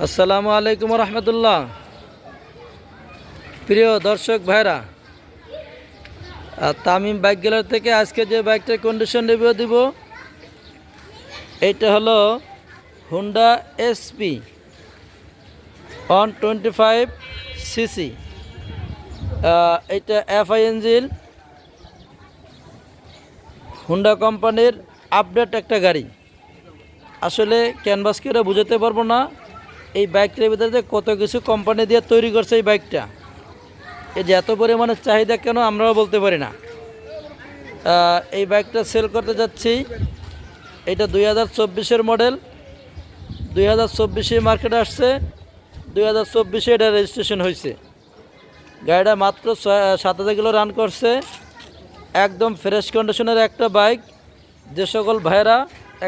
আসসালামু আলাইকুম রহমতুল্লাহ প্রিয় দর্শক ভাইরা তামিম বাইক গেলার থেকে আজকে যে বাইকটার কন্ডিশন রিভিউ দিব, এইটা হলো Honda SP one twenty five CC এইটা এফআই ইঞ্জিন হুন্ডা কোম্পানির আপডেট একটা গাড়ি। আসলে ক্যানভাস করে বুঝাতে পারব না। এই বাইকটার ভিতরে কত কিছু কোম্পানি দিয়ে তৈরি করছে এই বাইকটা, এই যে এত পরিমাণে চাহিদা কেন আমরাও বলতে পারি না। এই বাইকটা সেল করতে যাচ্ছি, এটা দুই হাজার চব্বিশের মডেল দুই হাজার চব্বিশে মার্কেটে আসছে, দুই হাজার চব্বিশে এটা রেজিস্ট্রেশন হয়েছে। গাড়িটা মাত্র সাত হাজার কিলো রান করছে, একদম ফ্রেশ কন্ডিশনের একটা বাইক যে সকল ভাইরা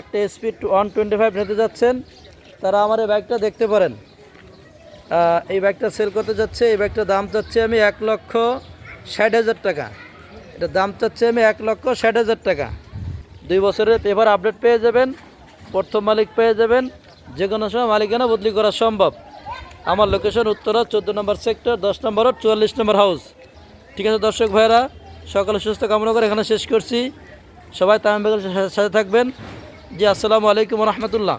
একটা এসপি ওয়ান টোয়েন্টি ফাইভ নিতে যাচ্ছেন তারা আমার এই ব্যাগটা দেখতে পারেন। এই ব্যাগটা সেল করতে যাচ্ছে, এই ব্যাগটার দাম চাচ্ছি আমি এক লক্ষ ষাট হাজার টাকা। এটা দাম চাচ্ছি আমি এক লক্ষ ষাট হাজার টাকা। দুই বছরের পেপার আপডেট পেয়ে যাবেন, প্রথম মালিক পেয়ে যাবেন যে কোনো সময় মালিকানা বদলি করা সম্ভব। আমার লোকেশন উত্তরা, চোদ্দ নম্বর সেক্টর দশ নম্বর চুয়াল্লিশ নম্বর হাউস ঠিক আছে দর্শক ভাইরা সকালে সুস্থ কামনা করে এখানে শেষ করছি। সবাই তামিম বেগের সাথে থাকবেন। জি, আসসালামু আলাইকুম রহমতুল্লাহ।